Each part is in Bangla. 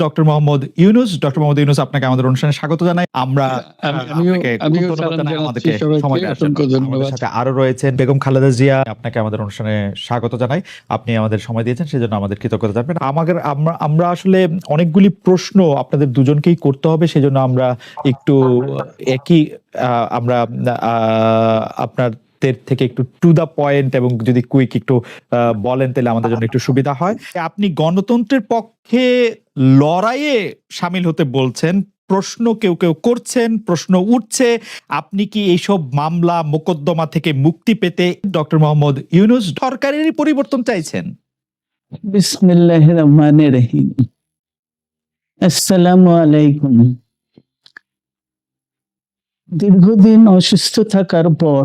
ডক্টর মোহাম্মদ ইউনুস ডক্টর মোহাম্মদ ইউনুস আপনাকে আমাদের অনুষ্ঠানে স্বাগত জানাই। আমরা সাথে আরও রয়েছেন বেগম খালেদা জিয়া। আপনাকে আমাদের অনুষ্ঠানে স্বাগত জানাই। আপনি আমাদের সময় দিয়েছেন সেজন্য আমাদের কৃতজ্ঞতা জানবেন। আমাদের আমরা আসলে অনেকগুলি প্রশ্ন আপনাদের দুজনকেই করতে হবে সেজন্য আমরা একটু একই আমরা আহ, আপনাদের থেকে একটু টু দা পয়েন্ট এবং যদি কুইক একটু বলেন তাহলে আমাদের জন্য একটু সুবিধা হয়। আপনি গণতন্ত্রের পক্ষে লড়াইয়ে সামিল হতে বলছেন, প্রশ্ন কেউ কেউ করছেন, প্রশ্ন উঠছে, আপনি কি এইসব মামলা, মোকদ্দমা থেকে মুক্তি পেতে ডক্টর মোহাম্মদ ইউনুস সরকারেরই পরিবর্তন চাইছেন? আলাইকুম। দীর্ঘদিন অসুস্থ থাকার পর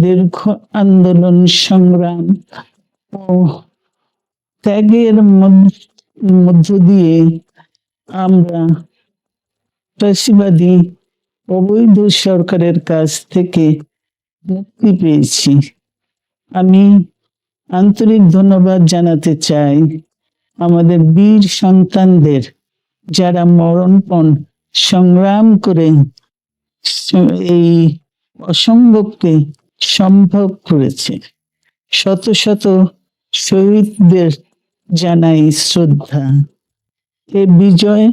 দীর্ঘ আন্দোলন সংগ্রাম ও ত্যাগের মধ্য- দিয়ে আমরা ফ্যাসিবাদী অবৈধ সরকারের কাছ থেকে মুক্তি পেয়েছি। আমি আন্তরিক ধন্যবাদ জানাতে চাই আমাদের বীর সন্তানদের যারা মরণপণ সংগ্রাম করে এই অসম্ভবকে সম্ভব করেছে। শত শত শহীদদের জানাই শ্রদ্ধা। এ বিজয়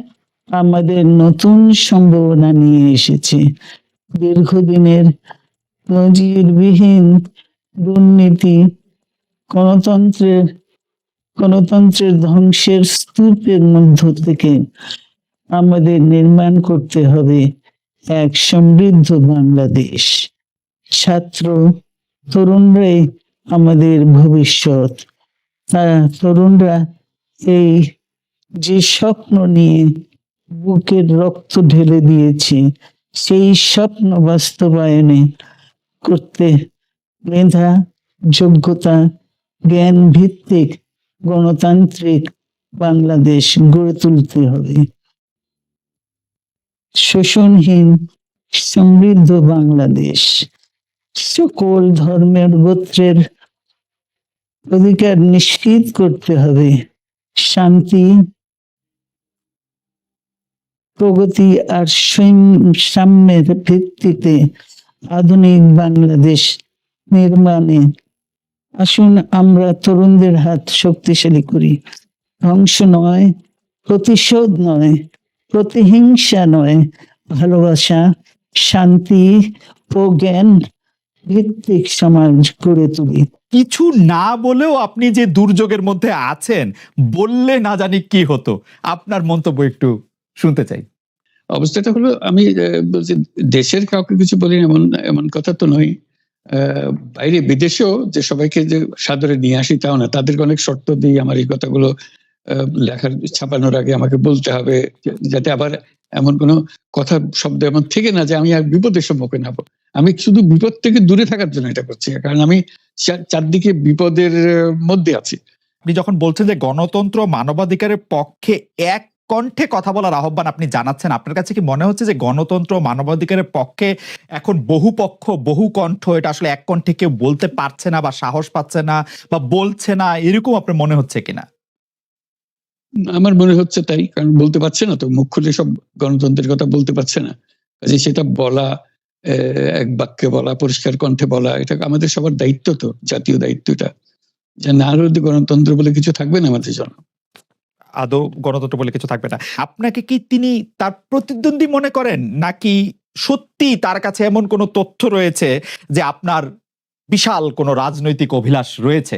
আমাদের নতুন সম্ভাবনা নিয়ে এসেছে। দীর্ঘদিনের নজিরবিহীন দুর্নীতি গণতন্ত্রের গণতন্ত্রের ধ্বংসের স্তূপের মধ্য থেকে আমাদের নির্মাণ করতে হবে। এক সমৃদ্ধ বাংলাদেশ। ছাত্র, তরুণরাই আমাদের ভবিষ্যৎ। তারা, তরুণরা এই যে স্বপ্ন নিয়ে বুকের রক্ত ঢেলে দিয়েছে, সেই স্বপ্ন বাস্তবায়নে করতে মেধা, যোগ্যতা জ্ঞান ভিত্তিক গণতান্ত্রিক বাংলাদেশ গড়ে তুলতে হবে। শোষণহীন সমৃদ্ধ বাংলাদেশ। সকল ধর্মের গোত্রের অধিকার নিশ্চিত করতে হবে। শান্তি, প্রগতি আর সাম্যের ভিত্তিতে আধুনিক বাংলাদেশ নির্মাণে আসুন আমরা তরুণদের হাত শক্তিশালী করি। ধ্বংস নয়, প্রতিশোধ নয় প্রতিহিংসা নয় ভালোবাসা শান্তি ও জ্ঞান ভিত্তিক সমাজ গড়ে তুলি। কিছু না বলেও আপনি যে দুর্যোগের মধ্যে আছেন বললে না জানি কি হতো। আপনার মন্তব্য একটু শুনতে চাই। অবস্থাটা হলো আমি বলছি দেশের কাউকে কিছু বলি এমন এমন কথা তো নয়। আহ, বাইরে বিদেশেও যে সবাইকে যে সাদরে নিয়ে আসি তাও না তাদেরকে অনেক শর্ত দিই আমার এই কথাগুলো আহ, লেখার ছাপানোর আগে আমাকে বলতে হবে যাতে আবার এমন কোনো কথা, শব্দ এমন থেকে না যে আমি আর বিপদের সম্মুখীন হব। আমি শুধু বিপদ থেকে দূরে থাকার জন্য এটা করছি, কারণ আমি চারদিকে বিপদের মধ্যে আছি। আপনি যখন বলছেন যে গণতন্ত্র মানবাধিকারের পক্ষে এক কণ্ঠে কথা বলার আহ্বান আপনি জানাচ্ছেন, আপনার কাছে কি মনে হচ্ছে যে গণতন্ত্র মানবাধিকারের পক্ষে এখন বহু পক্ষ বহু কণ্ঠ এটা আসলে এক কণ্ঠে কেউ বলতে পারছে না বা সাহস পাচ্ছে না বা বলছে না, এরকম আপনার মনে হচ্ছে কিনা? আমার মনে হচ্ছে তাই, কারণ বলতে পারছে না তো, মুখ খুলে সব গণতন্ত্রের কথা বলতে পারছে না। কাজে সেটা বলা এক বাক্যে বলা, পরিষ্কার কণ্ঠে বলা, এটা আমাদের সবার দায়িত্ব তো, জাতীয় দায়িত্বটা যে না হলে গণতন্ত্র বলে কিছু থাকবে না আমাদের জন্য। আদৌ গণতন্ত্র বলে কিছু থাকবে না। আপনাকে কি তিনি তার প্রতিদ্বন্দ্বী মনে করেন? নাকি সত্যি তার কাছে এমন কোনো তথ্য রয়েছে যে আপনার বিশাল কোনো রাজনৈতিক অভিলাষ রয়েছে?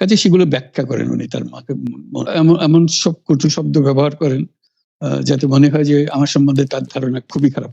কাজে সেগুলো ব্যাখ্যা করেন উনি তার মাকে। এমন এমন সব কটু শব্দ ব্যবহার করেন যাতে মনে হয় যে আমার সম্বন্ধে তার ধারণা খুবই খারাপ।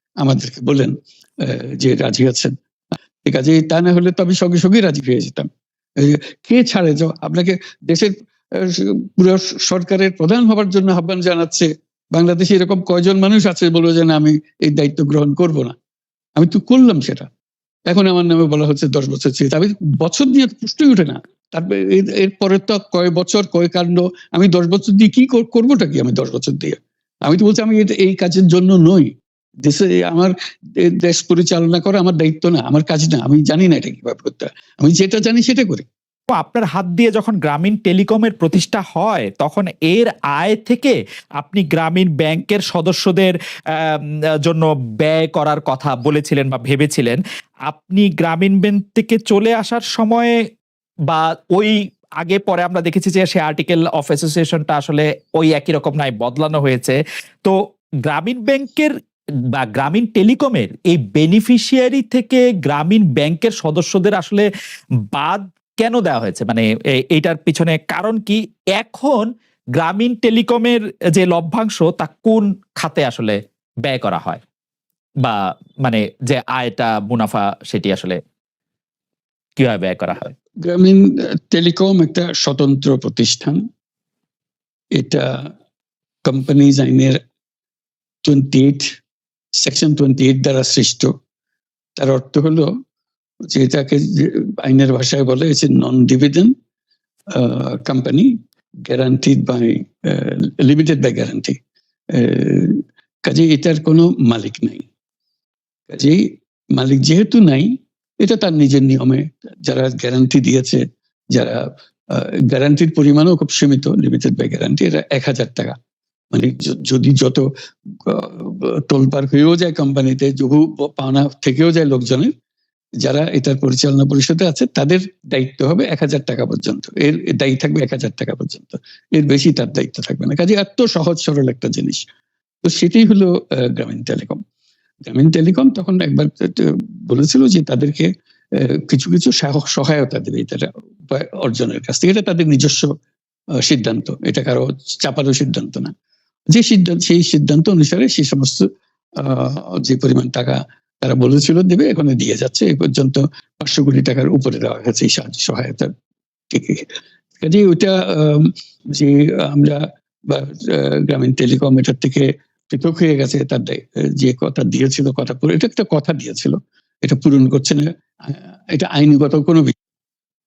আমাদেরকে বলেন যে রাজি আছেন। ঠিক আছে তা না হলে তো আমি সঙ্গে সঙ্গে রাজি হয়ে যেতাম। কে ছাড়ে যাও? আপনাকে দেশের পুরো সরকারের প্রধান হবার জন্য আহ্বান জানাচ্ছে। বাংলাদেশে এরকম কয়জন মানুষ আছে বলব যে, না, আমি এই দায়িত্ব গ্রহণ করব না। আমি তো করলাম সেটা। এখন আমার নামে বলা হচ্ছে দশ বছর চেয়ে। আমি বছর দিয়ে প্রশ্নই ওঠে না। তারপরে এর- এরপরে তো কয় বছর, কয় কাণ্ড, আমি দশ বছর দিয়ে কি কর- করবোটা কি আমি দশ বছর দিয়ে? আমি তো বলছি, আমি এই কাজের জন্য নই। দেশে আমার দেশ পরিচালনা করা, আমার দায়িত্ব না, আমার কাজ না, আমি জানি না এটা কীভাবে করতে আমি যেটা জানি সেটা করি। আপনার হাত দিয়ে যখন গ্রামীণ টেলিকমের প্রতিষ্ঠা হয়, তখন এর আয় থেকে আপনি গ্রামীণ ব্যাংকের সদস্যদের জন্য ব্যয় করার কথা বলেছিলেন বা ভেবেছিলেন। আপনি গ্রামীণ ব্যাংক থেকে চলে আসার সময় বা ওই আগে পরে আমরা দেখেছি যে, সে আর্টিকেল অফ অ্যাসোসিয়েশনটা আসলে ওই একই রকম নাই, বদলানো হয়েছে। তো গ্রামীণ ব্যাংকের বা গ্রামীণ টেলিকমের এই বেনিফিশিয়ারি থেকে গ্রামীণ ব্যাংকের সদস্যদের আসলে বাদ কেন দেওয়া হয়েছে? মানে এইটার পিছনে কারণ কি? এখন গ্রামীণ টেলিকমের যে লভ্যাংশ, তা কোন খাতে আসলে ব্যয় করা হয়? বা মানে যে আয়টা, মুনাফা, সেটি আসলে কীভাবে ব্যয় করা হয়? গ্রামীণ টেলিকম একটা স্বতন্ত্র প্রতিষ্ঠান। এটা কোম্পানিজ আইনের twenty eight section twenty eight দ্বারা সৃষ্ট। তার অর্থ হলো যে এটাকে যে আইনের ভাষায় বলে হচ্ছে non dividend company guaranteed by limited by guarantee কাজে এটার কোনো মালিক নাই। কাজেই মালিক যেহেতু নাই, এটা তার নিজের নিয়মে যারা গ্যারান্টি দিয়েছে, যারা গ্যারান্টির পরিমাণও খুব সীমিত লিমিটেড বাই গ্যারান্টি এটা এক হাজার টাকা। মানে যদি যত টোলপার হয়েও যায় কোম্পানিতে বহু পাওনা থেকেও যায় লোকজনের, যারা এটার পরিচালনা পরিষদে আছে, তাদের দায়িত্ব হবে এক হাজার টাকা পর্যন্ত। এর দায়ী থাকবে এক হাজার টাকা পর্যন্ত। এর বেশি তার দায়িত্ব থাকবে না। কাজে এত সহজ সরল একটা জিনিস। তো সেটাই হলো গ্রামীণ টেলিকম। গ্রামীণ টেলিকম তখন একবার বলেছিল যে তাদেরকে কিছু কিছু সহ- সহায়তা দেবে এটা অর্জনের কাছ থেকে। এটা তাদের নিজস্ব সিদ্ধান্ত। এটা কারও চাপারও সিদ্ধান্ত না। যে সিদ্ধান্ত, সেই সিদ্ধান্ত অনুসারে সেই সমস্ত যে পরিমাণ টাকা তারা বলেছিল দেবে, এখানে দিয়ে যাচ্ছে। এই পর্যন্ত পাঁচশো কোটি টাকার উপরে দেওয়া হয়েছে এই সাহায্য সহায়তা থেকে। কাজে ওইটা যে আমরা বা গ্রামীণ টেলিকম এটার থেকে পৃথক হয়ে গেছে, তার যে কথা দিয়েছিল, কথা পুরো, এটা একটা কথা দিয়েছিল। এটা পূরণ করছে না। এটা আইনগত কোনো বিষয়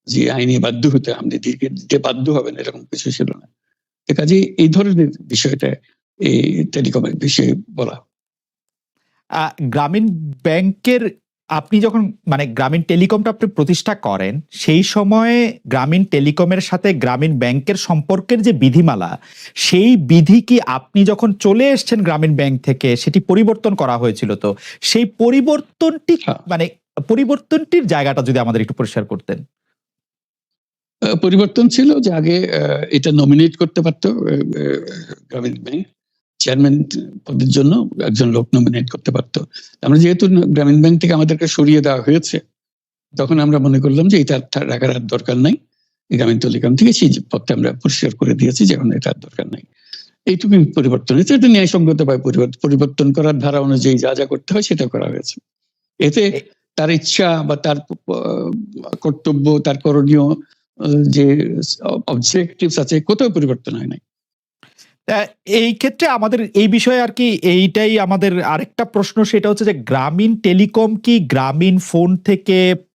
যে আইনে বাধ্য হতে আপনি দিতে বাধ্য হবেন, এরকম কিছু ছিল না। কাজে এই ধরনের বিষয়টা এই টেলিকমের বিষয়ে বলা। গ্রামীণ ব্যাংকের আপনি যখন মানে গ্রামীণ টেলিকমটা আপনি প্রতিষ্ঠা করেন সেই সময়ে গ্রামীণ টেলিকমের সাথে গ্রামীণ ব্যাংকের সম্পর্কের যে বিধিমালা সেই বিধি কি আপনি যখন চলে এসছেন গ্রামীণ ব্যাংক থেকে সেটি পরিবর্তন করা হয়েছিল তো? সেই পরিবর্তনটি হ্যাঁ। মানে পরিবর্তনটির জায়গাটা যদি আমাদের একটু পরিষ্কার করতেন। পরিবর্তন ছিল যে আগে এটা নমিনেট করতে পারতো গ্রামীণ ব্যাংক। চেয়ারম্যান পদের জন্য একজন লোক নমিনেট করতে পারতো। আমরা যেহেতু গ্রামীণ ব্যাংক থেকে আমাদেরকে সরিয়ে দেওয়া হয়েছে তখন আমরা মনে করলাম যে এটা রাখার আর দরকার নাই। গ্রামীণ টেলিকম থেকে সেই পদটা আমরা পরিষ্কার করে দিয়েছি যে এখন এটা আর দরকার নাই। এইটুকু পরিবর্তন হয়েছে। এটা ন্যায়সঙ্গত ভাবে পরিবর্তন পরিবর্তন করার ধারা অনুযায়ী যা যা করতে হয় সেটা করা হয়েছে। এতে তার ইচ্ছা বা তার কর্তব্য তার করণীয় যে অবজেক্টিভস আছে, কোথাও পরিবর্তন হয় নাই। এই ক্ষেত্রে আমাদের এই বিষয়ে আর কি এইটাই আমাদের আরেকটা প্রশ্ন, সেটা হচ্ছে যে গ্রামীণ টেলিকম কি গ্রামীণ ফোন থেকে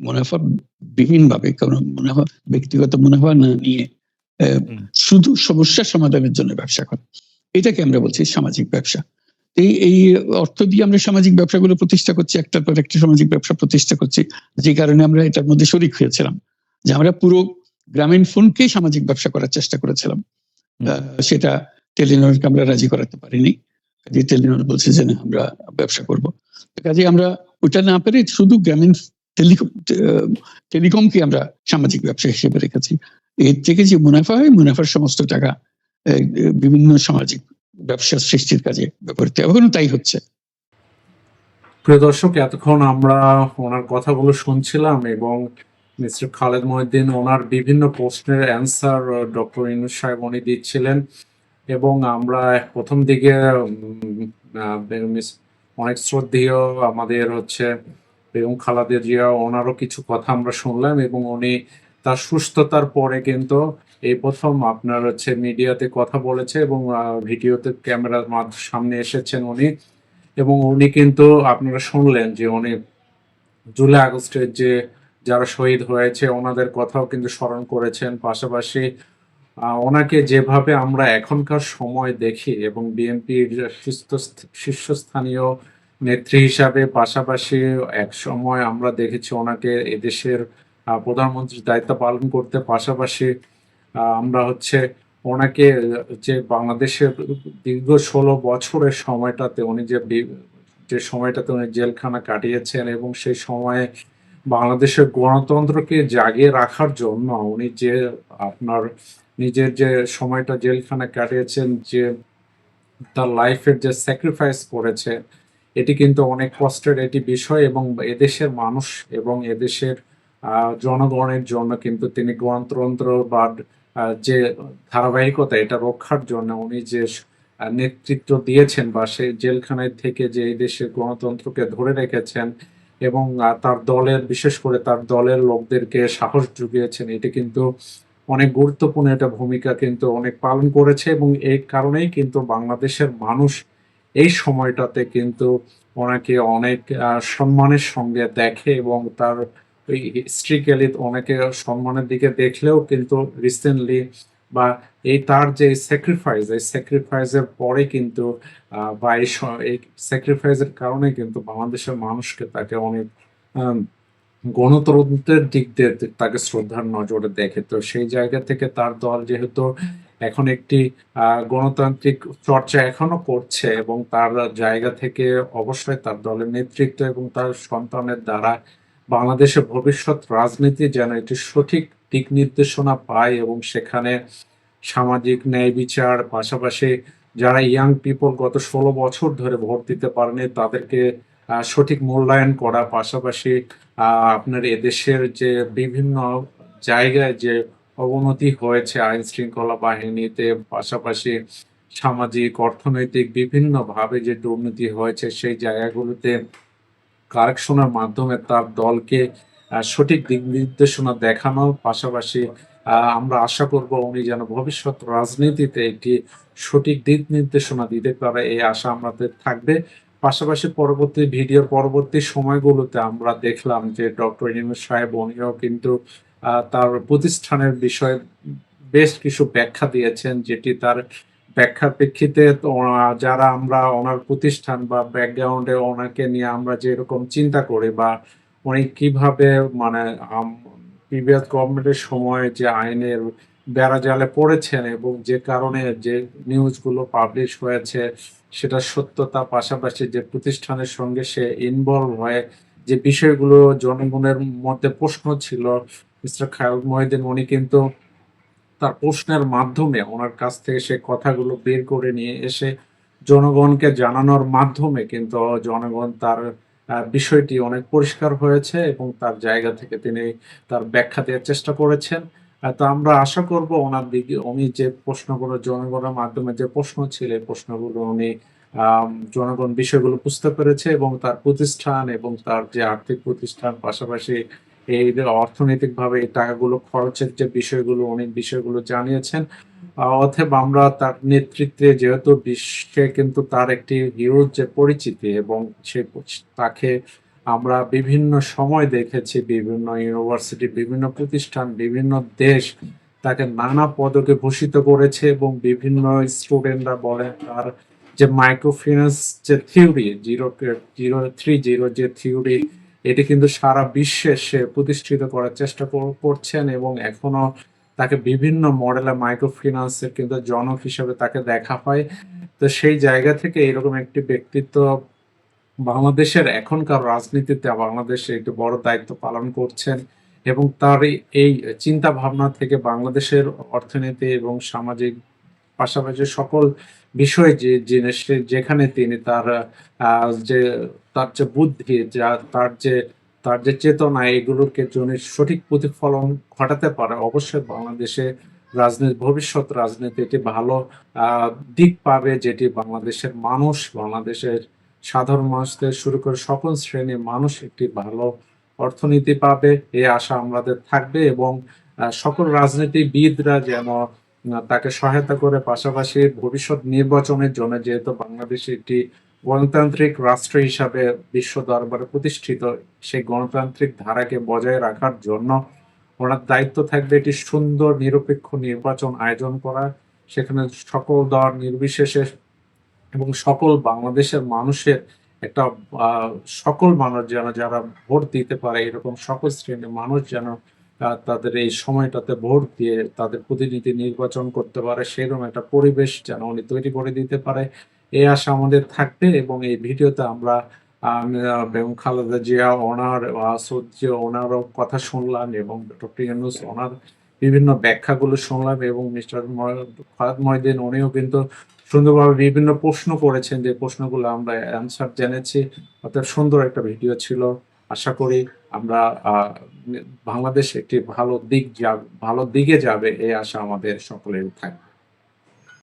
মুনাফা বিহীন ভাবে মুনাফা ব্যক্তিগত মুনাফা না নিয়ে শুধু সমস্যা সমাধানের জন্য ব্যবসা করা। এটাকে আমরা বলছি সামাজিক ব্যবসা। এই এই অর্থ দিয়ে আমরা সামাজিক ব্যবসাগুলো প্রতিষ্ঠা করছি একটার পর একটা সামাজিক ব্যবসা প্রতিষ্ঠা করছি যে কারণে আমরা এটার মধ্যে শরিক হয়েছিলাম। যে আমরা পুরো গ্রামীণ ফোনকেই সামাজিক ব্যবসা করার চেষ্টা করেছিলাম। সেটা টেলিনরকে আমরা রাজি করাতে পারিনি। কাজে টেলিনর বলছে যে না আমরা ব্যবসা করব। কাজে আমরা ওটা না পেরে শুধু গ্রামীণ টেলিকম টেলিকমকে আমরা সামাজিক ব্যবসা হিসেবে রেখেছি। এর থেকে যে মুনাফা হয়, মুনাফার সমস্ত টাকা বিভিন্ন সামাজিক ব্যবসা সৃষ্টির কাজে ব্যবহৃত এখনও তাই হচ্ছে। প্রিয় দর্শক, এতক্ষণ আমরা ওনার কথাগুলো শুনছিলাম এবং মিস্টার খালেদ মহিউদ্দিন ওনার বিভিন্ন প্রশ্নের অ্যান্সার ডক্টর ইনুস সাহেব উনি দিচ্ছিলেন এবং আমরা প্রথম দিকে অনেক শ্রদ্ধেয় আমাদের হচ্ছে বেগম খালাদা জিয়া, ওনারও কিছু কথা আমরা শুনলাম এবং উনি তার সুস্থতার পরে কিন্তু এই প্রথম আপনার হচ্ছে মিডিয়াতে কথা বলেছে এবং ভিডিওতে ক্যামেরার সামনে এসেছেন উনি এবং উনি কিন্তু আপনারা শুনলেন যে উনি জুলাই আগস্টের যে যারা শহীদ হয়েছে ওনাদের কথাও কিন্তু স্মরণ করেছেন। পাশাপাশি ওনাকে যেভাবে আমরা এখনকার সময় দেখি এবং বিএনপির শীর্ষস্থানীয় নেত্রী হিসাবে পাশাপাশি এক সময় আমরা দেখেছি ওনাকে এদেশের প্রধানমন্ত্রীর দায়িত্ব পালন করতে পাশাপাশি আমরা হচ্ছে ওনাকে যে বাংলাদেশের দীর্ঘ ষোলো বছরের সময়টাতে উনি যে যে সময়টাতে উনি জেলখানা কাটিয়েছেন এবং সেই সময়ে বাংলাদেশের গণতন্ত্রকে জাগিয়ে রাখার জন্য উনি যে আপনার নিজের যে সময়টা জেলখানা কাটিয়েছেন, যে তার লাইফের যে স্যাক্রিফাইস করেছে এটি কিন্তু অনেক কষ্টের এটি বিষয় এবং এদেশের মানুষ এবং এদেশের জনগণের জন্য কিন্তু তিনি গণতন্ত্র বা যে ধারাবাহিকতা এটা রক্ষার জন্য উনি যে নেতৃত্ব দিয়েছেন বা সেই জেলখানায় থেকে যে এই দেশের গণতন্ত্রকে ধরে রেখেছেন এবং তার দলের, বিশেষ করে তার দলের লোকদেরকে সাহস জুগিয়েছেন, এটি কিন্তু অনেক গুরুত্বপূর্ণ একটা ভূমিকা কিন্তু অনেক পালন করেছে এবং এই কারণেই কিন্তু বাংলাদেশের মানুষ এই সময়টাতে কিন্তু ওনাকে অনেক সম্মানের সঙ্গে দেখে এবং তার ওই হিস্ট্রিক্যালি অনেকে সম্মানের দিকে দেখলেও কিন্তু রিসেন্টলি বা এই তার যে স্যাক্রিফাইস এই স্যাক্রিফাইসের পরে কিন্তু বা এই স্যাক্রিফাইসের কারণে কিন্তু বাংলাদেশের মানুষকে তাকে অনেক গণতন্ত্রের দিক দিয়ে তাকে শ্রদ্ধার নজরে দেখে। তো সেই জায়গা থেকে তার দল যেহেতু এখন একটি গণতান্ত্রিক চর্চা এখনও করছে এবং তার জায়গা থেকে অবশ্যই তার দলের নেতৃত্ব এবং তার সন্তানের দ্বারা বাংলাদেশের ভবিষ্যৎ রাজনীতি যেন একটি সঠিক দিক নির্দেশনা পায় এবং সেখানে সামাজিক ন্যায় বিচার, পাশাপাশি যারা ইয়াং পিপল গত ষোলো বছর ধরে ভোট দিতে পারেনি, তাদেরকে সঠিক মূল্যায়ন করা, পাশাপাশি আপনার এদেশের যে বিভিন্ন জায়গায় যে অবনতি হয়েছে আইন শৃঙ্খলা বাহিনীতে, পাশাপাশি সামাজিক, অর্থনৈতিক বিভিন্ন ভাবে যে দুর্নীতি হয়েছে সেই জায়গাগুলোতে কারেকশনের মাধ্যমে তার দলকে সঠিক দিক নির্দেশনা দেখানো, পাশাপাশি আমরা আশা করব উনি যেন ভবিষ্যৎ রাজনীতিতে একটি সঠিক দিক নির্দেশনা দিতে পারে, এই আশা আমাদের থাকবে। পাশাপাশি পরবর্তী ভিডিওর পরবর্তী সময়গুলোতে আমরা দেখলাম যে ডক্টর ইউনুস সাহেব, উনিও কিন্তু তার প্রতিষ্ঠানের বিষয়ে বেশ কিছু ব্যাখ্যা দিয়েছেন, যেটি তার ব্যাখ্যার প্রেক্ষিতে যারা আমরা ওনার প্রতিষ্ঠান বা ব্যাকগ্রাউন্ডে ওনাকে নিয়ে আমরা যেরকম চিন্তা করি বা উনি কীভাবে মানে প্রিভিয়াস গভর্নমেন্টের সময় যে আইনের বেড়াজালে পড়েছেন এবং যে কারণে যে নিউজগুলো পাবলিশ হয়েছে, সেটা সত্যতা পাশাপাশি যে প্রতিষ্ঠানের সঙ্গে সে ইনভলভ হয়ে যে বিষয়গুলো জনগণের মধ্যে প্রশ্ন ছিল মিস্টার খায়রুল মহিদিন উনি কিন্তু তার প্রশ্নের মাধ্যমে ওনার কাছ থেকে সে কথাগুলো বের করে নিয়ে এসে জনগণকে জানানোর মাধ্যমে কিন্তু জনগণ তার বিষয়টি অনেক পরিষ্কার হয়েছে এবং তার জায়গা থেকে তিনি তার ব্যাখ্যা দেওয়ার চেষ্টা করেছেন। তো আমরা আশা করব ওনার দিকে, উনি যে প্রশ্নগুলো, জনগণের মাধ্যমে যে প্রশ্ন ছিল, এই প্রশ্নগুলো উনি জনগণ বিষয়গুলো বুঝতে পেরেছে এবং তার প্রতিষ্ঠান এবং তার যে আর্থিক প্রতিষ্ঠান পাশাপাশি যে অর্থনৈতিকভাবে এই টাকাগুলো খরচের যে বিষয়গুলো, অনেক বিষয়গুলো জানিয়েছেন। অতএব আমরা তার নেতৃত্বে যেহেতু বিশ্বে কিন্তু তার একটি হিরোজ যে পরিচিতি এবং সে তাকে আমরা বিভিন্ন সময় দেখেছি, বিভিন্ন ইউনিভার্সিটি বিভিন্ন প্রতিষ্ঠান, বিভিন্ন দেশ তাকে নানা পদকে ভূষিত করেছে এবং বিভিন্ন স্টুডেন্টরা বলেন তার যে মাইক্রোফিন্যান্স যে theory zero zero three zero যে থিওরি এটি কিন্তু সারা বিশ্বে সে প্রতিষ্ঠিত করার চেষ্টা করছেন এবং এখনও তাকে বিভিন্ন মডেলে মাইক্রোফিন্যান্সের কিন্তু জনক হিসেবে তাকে দেখা হয়। তো সেই জায়গা থেকে এরকম একটি ব্যক্তিত্ব বাংলাদেশের এখনকার রাজনীতিতে বাংলাদেশে একটি বড় দায়িত্ব পালন করছেন এবং তার এই চিন্তা ভাবনা থেকে বাংলাদেশের অর্থনীতি এবং সামাজিক পাশাপাশি সকল বিষয় যে জিনিস যেখানে তিনি তার যে তার যে বুদ্ধি, যা তার যে তার যে চেতনা, এগুলোকে জন্য সঠিক প্রতিফলন ঘটাতে পারে, অবশ্যই বাংলাদেশে রাজনীতি, ভবিষ্যৎ রাজনীতি একটি ভালো দিক পাবে যেটি বাংলাদেশের মানুষ, বাংলাদেশের সাধারণ মানুষ থেকে শুরু করে সকল শ্রেণির মানুষ একটি ভালো অর্থনীতি পাবে। এই আশা আমাদের থাকবে এবং সকল রাজনীতিবিদরা যেন তাকে সহায়তা করে পাশাপাশি ভবিষ্যৎ নির্বাচনের জন্য যেহেতু বাংলাদেশ একটি গণতান্ত্রিক রাষ্ট্র হিসাবে বিশ্ব দরবারে প্রতিষ্ঠিত, সেই গণতান্ত্রিক ধারাকে বজায় রাখার জন্য ওনার দায়িত্ব থাকবে একটি সুন্দর নিরপেক্ষ নির্বাচন আয়োজন করা, সেখানে সকল দল নির্বিশেষে এবং সকল বাংলাদেশের মানুষের একটা সকল মানুষ যেন, যারা ভোট দিতে পারে, এরকম সকল শ্রেণির মানুষ যেন তাদের এই সময়টাতে ভোট দিয়ে তাদের প্রতিনিধি নির্বাচন করতে পারে, সেরকম একটা পরিবেশ যেন উনি তৈরি করে দিতে পারে। এই আশা আমাদের থাকবে এবং এই ভিডিওতে আমরা বেগম খালেদা জিয়া ওনার, আসদ যে ওনারও কথা শুনলাম এবং ডক্টর ইউনুস ওনার বিভিন্ন ব্যাখ্যাগুলো শুনলাম এবং মিস্টার ফাহাদ মহিদিন উনিও কিন্তু সুন্দরভাবে বিভিন্ন প্রশ্ন করেছেন, যে প্রশ্নগুলো আমরা অ্যান্সার জেনেছি। অর্থাৎ সুন্দর একটা ভিডিও ছিল। আশা করি আমরা বাংলাদেশ একটি ভালো দিক ভালো দিকে যাবে এই আশা আমাদের সকলের থাকবে।